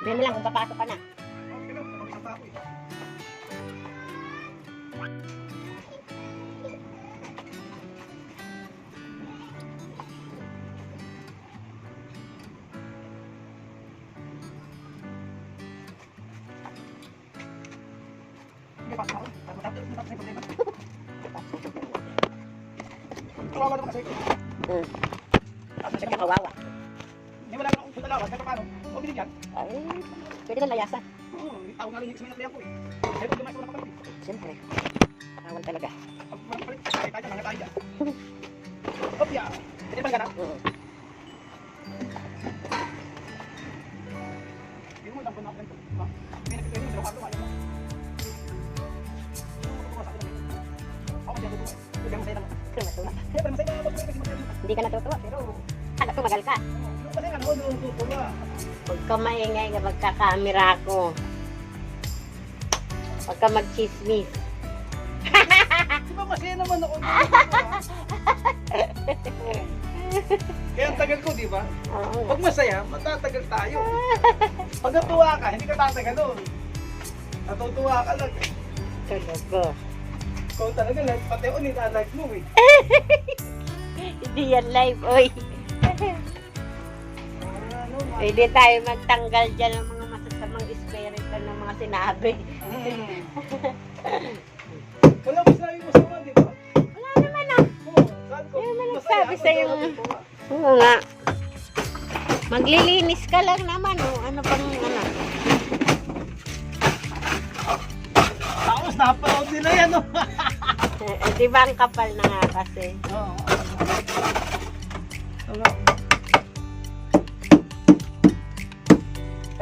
Sabihin mo lang kung papasok ka na. Eh. Kawawa naman kasi. Hmm. Tapos, Kasi kawawa. Paano. O, binigyan. Ay, pwede na layasan. Oo, tao nga rin yung sa ko eh. Pero pag lumayas ko na kapatid. Siyempre. Kawan talaga. Pag palit, tayo tayo, mga tayo dyan. Hop, ya. Pwede ba ganun? Oo. Hindi mo lang ako ganito. Ha? May nagpipili mo, mo. Ako, hindi tutuwa. Hindi. Kaya pala ka natutuwa. Pero, Kala tumagal ka. Huwag ka maingay kapag kakamera ko. Huwag ka mag-chismis. Di ba masaya naman ako? Kaya ang tagal ko, di ba? Oo. Pag masaya, matatagal tayo. Pag natuwa ka, hindi ka tatagal doon. Natutuwa ka lang. Talaga. Ikaw talaga, like, pati ako nila-like mo eh. Hindi yan live, oy. Pwede tayo magtanggal dyan ng mga masasamang spirit ng mga sinabi. Mm. Wala ba sinabi mo sa di ba? Wala naman ah. Oo, saan ko? Hindi naman nagsabi sa'yo. Oo nga. Maglilinis ka lang naman, oh. Ano bang, ano? Tapos napanood nila yan, oh. Eh, eh, di ba ang kapal na nga kasi? Oo. Ano?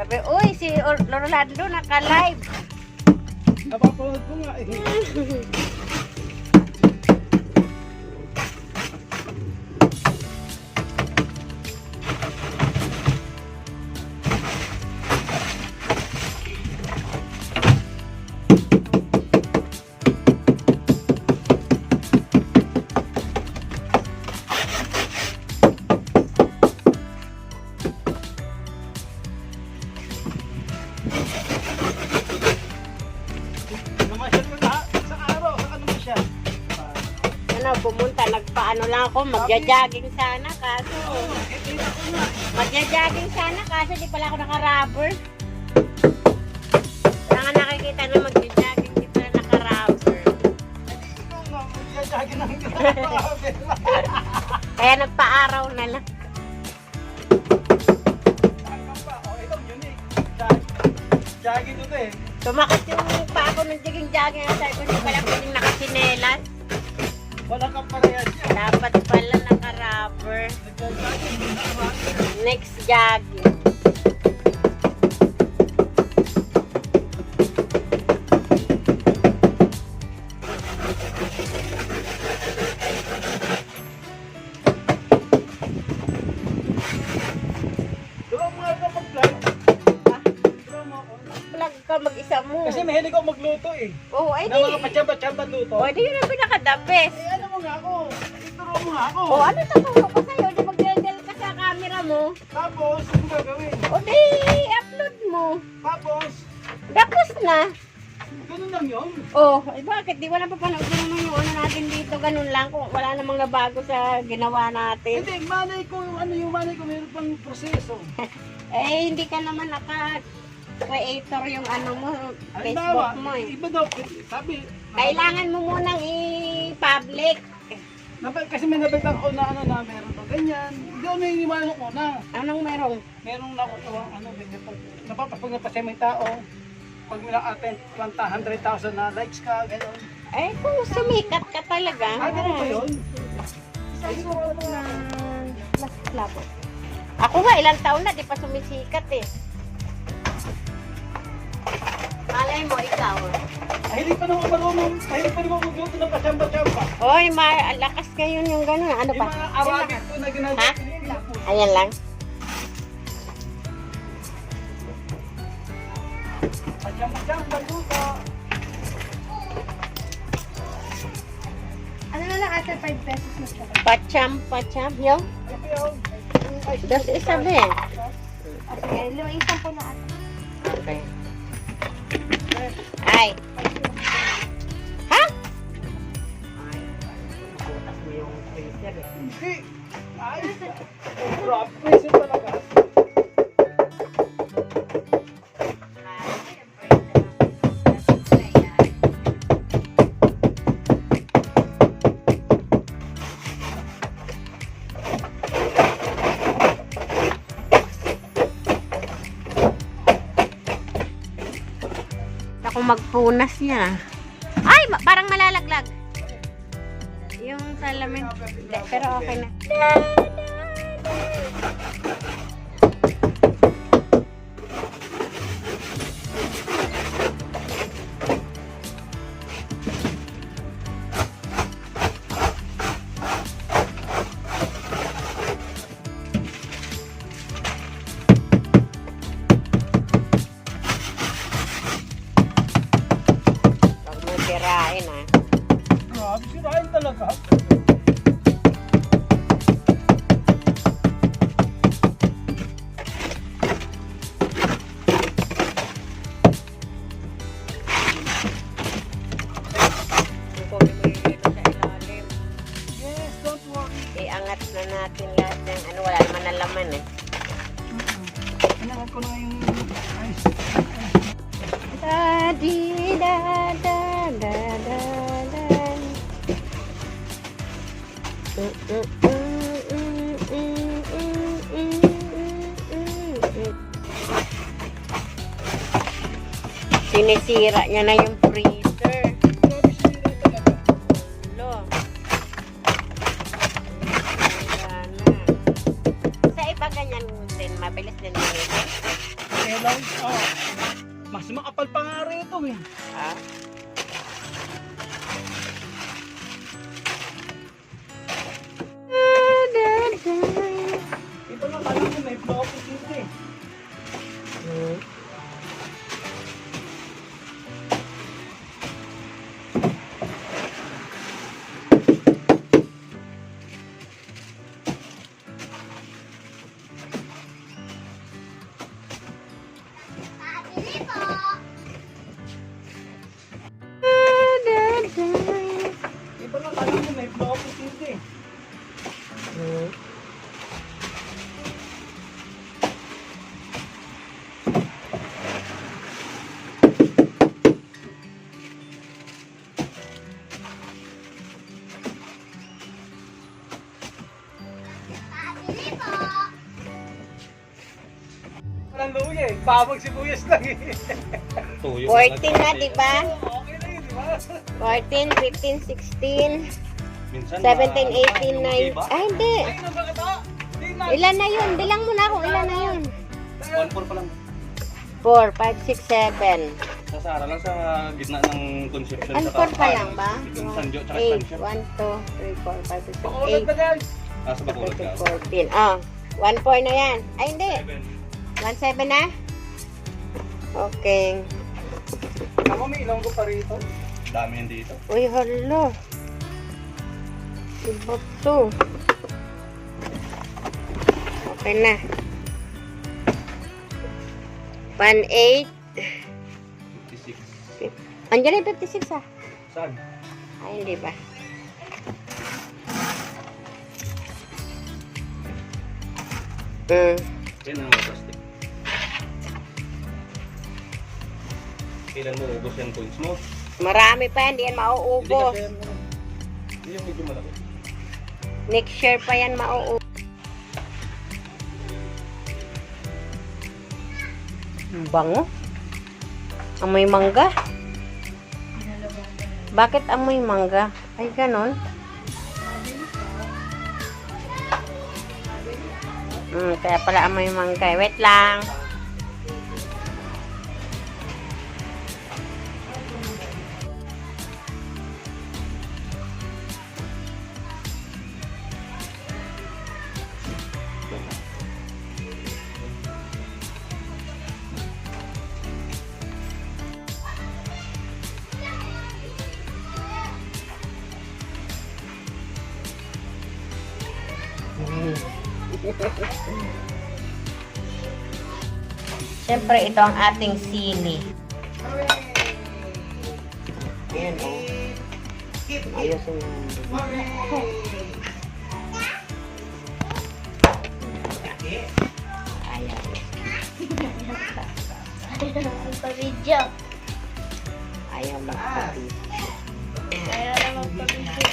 Sabi, uy, si Or- Orlando naka-live. Napapanood ko nga eh. Ano, pumunta, nagpaano lang ako, magja-jogging sana, kaso, magja-jogging sana, kaso di pala ako naka-rubber. Wala nga nakikita na magja-jogging, di pala naka-rubber. Kaya nagpa-araw na lang. Pa? Oh, Jogging ito eh. Tumakas yung pa ako ng jogging-jogging, sabi ko, di pala pwedeng nakasinelas. Walang kaparehas yan. Dapat pala naka-rubber. Na. Next jogging. Vlog ka mag-isa mo. Kasi mahilig ako magluto eh. Oo, ay Na di. mga patsamba-tsamba luto. O, di yun ang pinaka-the best. Eh mo nga ako? Ituro mo nga ako. O, ano tuturo ko sa'yo? Di mag-gagel ka sa camera mo. Tapos, ano gagawin? O, di upload mo. Tapos, Tapos na. ganun lang yun. O, ay bakit? Di wala pa panood naman yung ano natin dito. Ganun lang. Kung wala namang nabago sa ginawa natin. Hindi, malay ko ano yung malay ko meron pang proseso. Eh, hindi ka naman naka creator yung ano mo, Facebook mo eh. iba daw, sabi, Kailangan mo munang i-public. Napa, kasi may nabalitan ko na ano na meron to ganyan. Hindi ako naniniwala ko na. Anong merong? Merong nakukuha ano ganyan pag napapag napasaya may tao. Pag may atin 100,000 na likes ka, gano'n. Eh, kung sumikat ka talaga. Ah, ganun ba yun? Siguro na mas klabo. Ako nga, ilang taon na, di pa sumisikat eh. Malay mo, ikaw. Ay, hindi pa naman ako marunong, ay, hindi pa naman ako magluto ng pasyamba-syamba. Hoy, malakas ngayon yung gano'n. Ano ba? Yung mga Arabic po na ginagawa. Ha? Ayan lang. Padyang-padyang, baluto. Ano na lang ata 5 pesos na siya? Pacham, pacham, yo. Das isa ba eh. Okay, lumang isang po na ata. Okay. Ay. Hindi. Ayos na. Grabe, pwede talaga. magpunas niya. Ay, parang malalaglag. Yung salamin. Pero okay na. di da da da da da. Mm -mm -mm. sinisira niya na yung freezer. Lo. Sa iba ganyan din, mabilis din. Hello? Oh mas makapal pa nga rito eh. Ah. Ito na ko may block dito eh. Hmm. Iba na tayo kung may block ko dito eh. Oo. Po! Luya eh. Babag sibuyas lang eh. Tuyo. 14 na, di ba? Okay na yun, di ba? 14, 15, 16, Minsan 17, 18, 9. Diba? Ay, hindi. Na ba ito? Ilan na yun? Bilang mo na kung ilan na yun. 1-4 pa lang. 4, 5, 6, 7. Sa Sara lang sa gitna ng conception. Ano, 4 pa lang ba? Yung Sanjo tsaka 8, Estancia. 1, 2, 3, 4, 5, 6, Pakulat na 7, guys. Ah, sa Bacolod 8, ka. 13, 14. Ah, 1, 4 na yan. Ay, hindi. 1, 7 na? Okay. Ako may ilong ko pa rito. Dami yan dito. Uy, hala. Iba to. Okay na. 1, 8. 56. Andiyan yung 56 ah. Saan? Ay, hindi ba? Mm. Yan ang mga Kailan mo ubos yung coins mo? Marami pa, hindi yan Hindi mauubos. kasi yan. Hindi yung medyo malaki. Next year pa yan mauubos. Ang Bango. Amoy mangga. Bakit amoy mangga? Ay, ganon. Hmm, kaya pala amoy mangga. Wait lang. Siyempre, ito ang ating sili. Ayan, oh. Ayusin mo. Ayan. Magpa-video. Ayaw magpa-video. Ayaw magpa-video.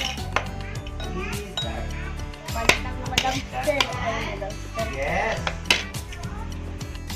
Yes.